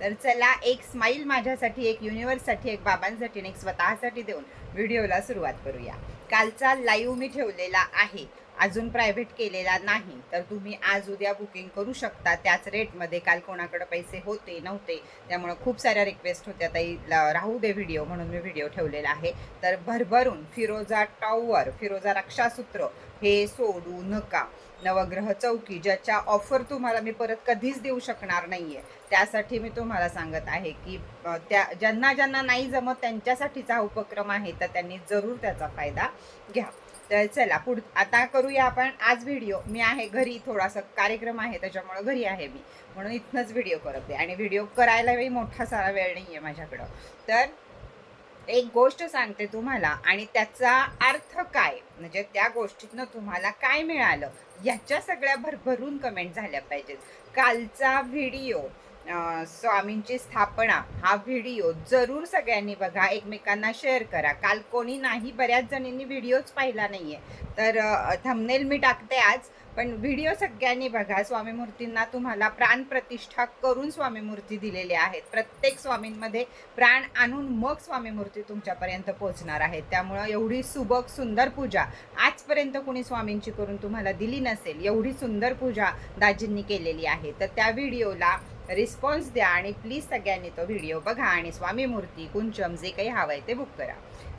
तर चला एक स्माईल माझ्यासाठी एक युनिवर्ससाठी एक बाबांसाठी आणि एक स्वतःसाठी देऊन व्हिडिओला सुरुवात करूया. कालचा लाईव्ह मी ठेवलेला आहे. अजून प्रायव्हेट केलेला नाही. तर तुम्ही आज उद्या बुकिंग करू शकता. त्याच रेटमध्ये काल कोणाकडे पैसे होते नव्हते त्यामुळं खूप साऱ्या रिक्वेस्ट होत्या. ताई राहू दे व्हिडिओ म्हणून मी व्हिडिओ ठेवलेला आहे. तर भरभरून फिरोजा टॉवर फिरोजा रक्षासूत्र हे सोडू नका. नवग्रह चौकी ज्याच्या ऑफर तुम्हाला मी परत कधीच देऊ शकणार नाही आहे त्यासाठी मी तुम्हाला सांगत आहे की त्या ज्यांना ज्यांना नाही जमत त्यांच्यासाठीचा हा उपक्रम आहे तर त्यांनी जरूर त्याचा फायदा घ्या. तर चला पुढ आता करूया आपण आज व्हिडिओ मी आहे घरी थोडासा कार्यक्रम आहे त्याच्यामुळे घरी आहे मी. म्हणून इथनंच व्हिडिओ करते आणि व्हिडिओ करायलाही मोठा सारा वेळ नाही आहे माझ्याकडं. तर एक गोष्ट सांगते तुम्हाला आणि त्याचा अर्थ काय? म्हणजे त्या गोष्टीतनं तुम्हाला काय मिळालं? याच्या सगळ्या भरभरून कमेंट झाल्या पाहिजेत. कालचा व्हिडिओ स्वामींची स्थापना हा व्हिडिओ जरूर सगळ्यांनी बघा एकमेकांना शेअर करा. काल कोणी नाही बऱ्याच जणींनी व्हिडिओच पाहिला नाही आहे तर थंबनेल मी टाकते आज पण व्हिडिओ सगळ्यांनी बघा. स्वामी मूर्तींना तुम्हाला प्राण प्रतिष्ठा करून स्वामी मूर्ती दिलेल्या आहेत. प्रत्येक स्वामींमध्ये प्राण आणून मग स्वामी मूर्ती तुमच्यापर्यंत पोहोचणार आहेत. त्यामुळं एवढी सुबक सुंदर पूजा आजपर्यंत कोणी स्वामींची करून तुम्हाला दिली नसेल. एवढी सुंदर पूजा दाजींनी केलेली आहे. तर त्या व्हिडिओला रिस्पॉन्स द्या आणि प्लीज सगळ्यांनी तो व्हिडिओ बघा आणि स्वामी मूर्ती कुंचम जे काही हवं आहे ते बुक करा.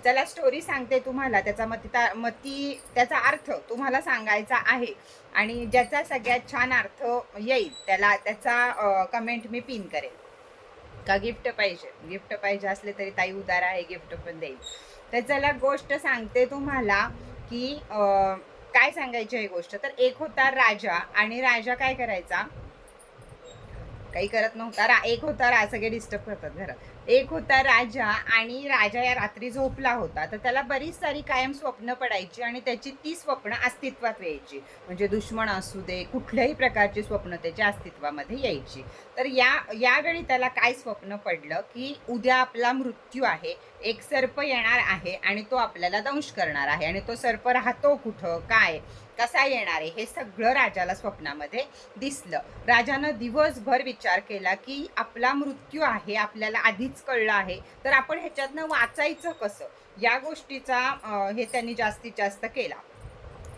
चला स्टोरी सांगते तुम्हाला. त्याचा मती मती त्याचा अर्थ तुम्हाला सांगायचा आहे. आणि ज्याचा सगळ्यात छान अर्थ येईल त्याला त्याचा कमेंट मी पिन करेल. का गिफ्ट पाहिजे? गिफ्ट पाहिजे असले तरी ताई उदार आहे गिफ्ट पण देईल. तर चला गोष्ट सांगते तुम्हाला की काय सांगायची आहे गोष्ट? तर एक होता राजा आणि राजा काय करायचा? काही करत नव्हता. रा एक होता रा सगळे डिस्टर्ब करतात घरात. एक होता राजा आणि राजा या रात्री झोपला होता. तर त्याला बरीच सारी कायम स्वप्न पडायची आणि त्याची ती स्वप्न अस्तित्वात यायची. म्हणजे दुश्मन असू दे कुठल्याही प्रकारची स्वप्न त्याच्या अस्तित्वामध्ये यायची. तर या यावेळी त्याला काय स्वप्न पडलं की उद्या आपला मृत्यू आहे एक सर्प येणार आहे आणि तो आपल्याला दंश करणार आहे आणि तो सर्प राहतो कुठं काय? कसा येणार आहे हे सगळं राजाला स्वप्नामध्ये दिसलं. राजानं दिवसभर विचार केला की आपला मृत्यू आहे आपल्याला आधीच कळलं आहे तर आपण ह्याच्यातनं वाचायचं कसं? या गोष्टीचा हे त्यांनी जास्तीत जास्त केला.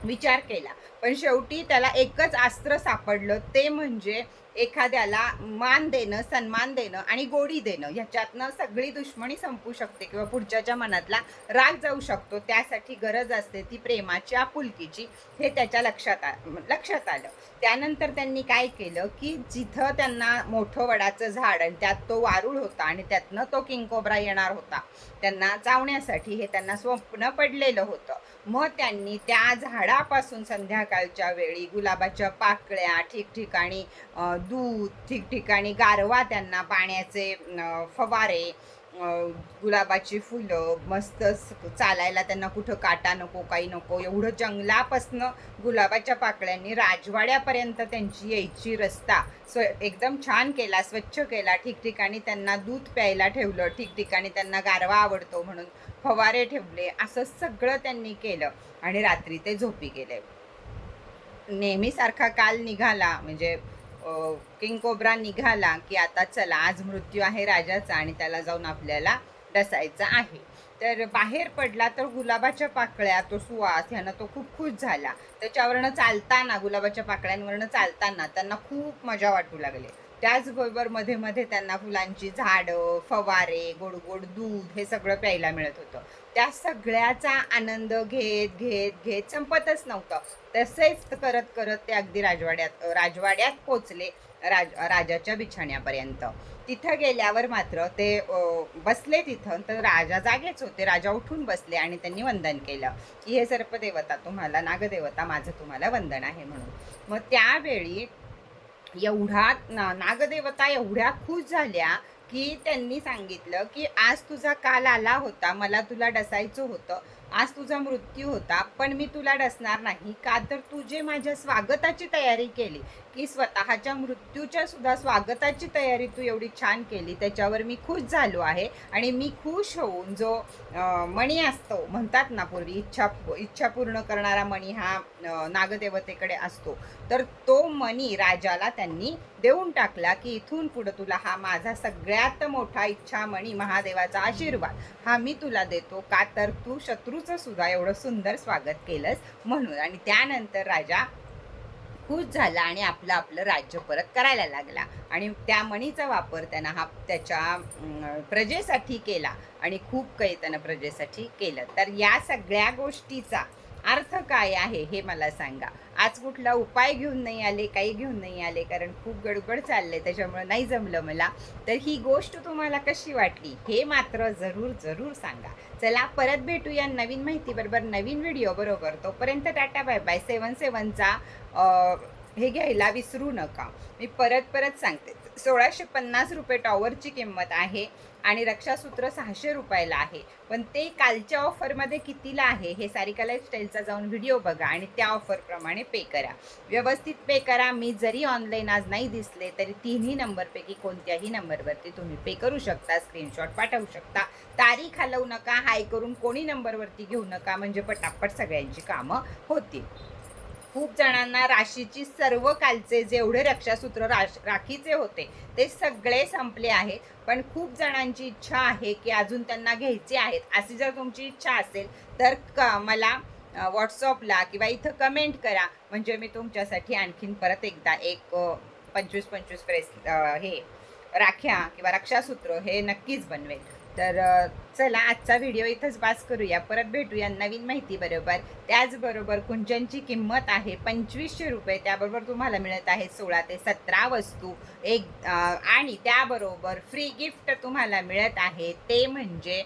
विचार केला. पण शेवटी त्याला एकच अस्त्र सापडलं ते म्हणजे एखाद्याला मान देणं सन्मान देणं आणि गोडी देणं ह्याच्यातनं सगळी दुश्मनी संपू शकते किंवा पुढच्याच्या मनातला राग जाऊ शकतो. त्यासाठी गरज असते ती प्रेमाची आपुलकीची हे त्याच्या लक्षात आ लक्षात आलं. त्यानंतर त्यांनी काय केलं की जिथं त्यांना मोठं वडाचं झाड आणि त्यात तो वारूळ होता आणि त्यातनं तो किंगकोबरा येणार होता त्यांना चावण्यासाठी हे त्यांना स्वप्न पडलेलं होतं. मग त्यांनी त्या झाडापासून संध्याकाळच्या वेळी गुलाबाच्या पाकळ्या ठिकठिकाणी दूध ठिकठिकाणी गारवा त्यांना पाण्याचे फवारे गुलाबाची फुलं मस्त चालायला त्यांना कुठं काटा नको काही नको. एवढं जंगलापासनं गुलाबाच्या पाकळ्यांनी राजवाड्यापर्यंत त्यांची यायची रस्ता स्व एकदम छान केला स्वच्छ केला. ठिकठिकाणी त्यांना दूध प्यायला ठेवलं ठिकठिकाणी त्यांना गारवा आवडतो म्हणून फवारे ठेवले. असं सगळं त्यांनी केलं आणि रात्री ते झोपी गेले. नेहमीसारखा काल निघाला म्हणजे किंग कोब्रा निघाला की आता चला आज मृत्यू आहे राजाचा आणि त्याला जाऊन आपल्याला डसायचा आहे. तर बाहेर पडला तर गुलाबाच्या पाकळ्या तो सुवास ह्यानं तो खूप खुश झाला. त्याच्यावरनं चालताना गुलाबाच्या पाकळ्यांवरनं चालताना त्यांना खूप मजा वाटू लागले. त्याचबरोबरमध्ये मध्ये त्यांना फुलांची झाडं फवारे गोड गोड दूध हे सगळं प्यायला मिळत होतं. त्या सगळ्याचा आनंद घेत घेत घेत संपतच नव्हतं. तसेच करत करत ते अगदी राजवाड्यात राजवाड्यात पोचले राज राजाच्या बिछाण्यापर्यंत. तिथं गेल्यावर मात्र ते बसले तिथं तर राजा जागेच होते. राजा उठून बसले आणि त्यांनी वंदन केलं की हे सर्पदेवता तुम्हाला नागदेवता माझं तुम्हाला वंदन आहे म्हणून. मग त्यावेळी एवढा ना नागदेवता एवढ्या खुश झाल्या की त्यांनी सांगितलं की आज तुझा काल आला होता मला तुला डसायचं होतं. आज तुझा मृत्यू होता पण मी तुला डसणार नाही. का तर तू जे माझ्या स्वागताची तयारी केली. की स्वतःच्या मृत्यूच्या सुद्धा स्वागताची तयारी तू एवढी छान केली. त्याच्यावर मी खुश झालो आहे आणि मी खुश होऊन जो मणी असतो म्हणतात ना पूर्वी इच्छा इच्छा पूर्ण करणारा मणी हा नागदेवतेकडे असतो. तर तो मणी राजाला त्यांनी देऊन टाकला की इथून पुढं तुला हा माझा सगळ्यात मोठा इच्छा मणी महादेवाचा आशीर्वाद. हा मी तुला देतो. का तर तू शत्रूच सुद्धा एवढं सुंदर स्वागत केलंस म्हणून. आणि त्यानंतर राजा खुश झाला आणि आपलं आपलं राज्य परत करायला लागला. आणि त्या मणीचा वापर त्यानं हा त्याच्या प्रजेसाठी केला आणि खूप काही त्यानं प्रजेसाठी केलं. तर या सगळ्या गोष्टीचा अर्थ काय आहे हे मला सांगा. आज कुठला उपाय घेऊन नाही आले काही घेऊन नाही आले कारण खूप गडबड चालले त्याच्यामुळे नाही जमलं मला. तर ही गोष्ट तुम्हाला कशी वाटली हे मात्र जरूर जरूर सांगा. चला परत भेटूया नवीन माहितीबरोबर नवीन व्हिडिओ बरोबर. तोपर्यंत टाटा बाय बाय सेवन सेवनचा हे घ्यायला विसरू नका. मी परत परत सांगते. सोळाशे पन्नास रुपये टॉवरची किंमत आहे आणि रक्षासूत्र सहाशे रुपयाला आहे. पण ते कालच्या ऑफरमध्ये कितीला आहे हे सारिका लाईफस्टाईलचा जाऊन व्हिडिओ बघा आणि त्या ऑफरप्रमाणे पे करा. व्यवस्थित पे करा. मी जरी ऑनलाईन आज नाही दिसले तरी तिन्ही नंबरपैकी कोणत्याही नंबरवरती तुम्ही पे करू शकता स्क्रीनशॉट पाठवू शकता. तारीख हलवू नका हाय करून कोणी नंबरवरती घेऊ नका म्हणजे पटापट सगळ्यांची कामं होतील. खूप जणांना राशीची सर्व कालचे जेवढे रक्षासूत्र राश राखीचे होते ते सगळे संपले आहेत. पण खूप जणांची इच्छा आहे की अजून त्यांना घ्यायचे आहेत. अशी जर तुमची इच्छा असेल तर क मला व्हॉट्सअपला किंवा इथं कमेंट करा. म्हणजे मी तुमच्यासाठी आणखीन परत एकदा एक पंचवीस पंचवीस प्रेस हे राख्या किंवा रक्षासूत्र हे नक्कीच बनवेल. तर चला आजचा व्हिडिओ इथंच पास करूया. परत भेटूया नवीन माहिती बरोबर. त्याचबरोबर कुंचनची किंमत आहे पंचवीसशे रुपये. त्याबरोबर तुम्हाला मिळत आहे सोळा ते सतरा वस्तू. एक आणि त्याबरोबर फ्री गिफ्ट तुम्हाला मिळत आहे. ते म्हणजे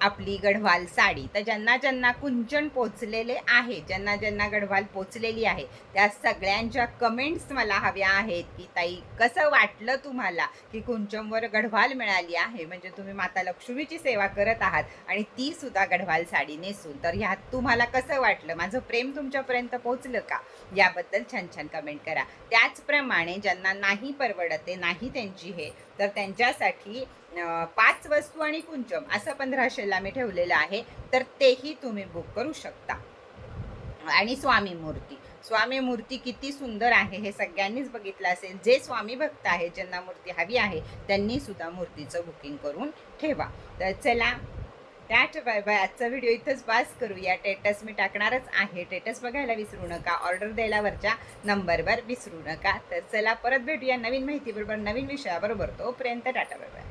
आपली गढवाल साडी. तर ज्यांना ज्यांना कुंचन पोचलेले आहे ज्यांना ज्यांना गढवाल पोचलेली आहे त्या सगळ्यांच्या कमेंट्स मला हव्या आहेत की ताई कसं वाटलं तुम्हाला की कुंचमवर गढवाल मिळाली आहे? म्हणजे तुम्ही माता लक्ष्मीची सेवा करत आहात आणि ती सुद्धा गढवाल साडी नेसून. तर ह्यात तुम्हाला कसं वाटलं? माझं प्रेम तुमच्यापर्यंत पोचलं का? याबद्दल छान छान कमेंट करा. त्याचप्रमाणे ज्यांना नाही परवडते नाही त्यांची हे तर त्यांच्यासाठी पाच वस्तू आणि कुंचम असं पंधराशे पंधराशेला मी ठेवलेलं आहे तर तेही तुम्ही बुक करू शकता. आणि स्वामी मूर्ती. स्वामी मूर्ती किती सुंदर आहे हे सगळ्यांनीच बघितलं असेल. जे स्वामी भक्त आहे ज्यांना मूर्ती हवी आहे त्यांनी सुद्धा मूर्तीचं बुकिंग करून ठेवा. तर चला त्याच बाय बाय आजचा व्हिडिओ इथंच पास करूया टेटस मी टाकणारच आहे. टेटस बघायला विसरू नका. ऑर्डर द्यायला वरच्या नंबरवर विसरू नका. तर चला परत भेटूया नवीन माहिती बरोबर नवीन विषयाबरोबर. तोपर्यंत टाटा बाय बाय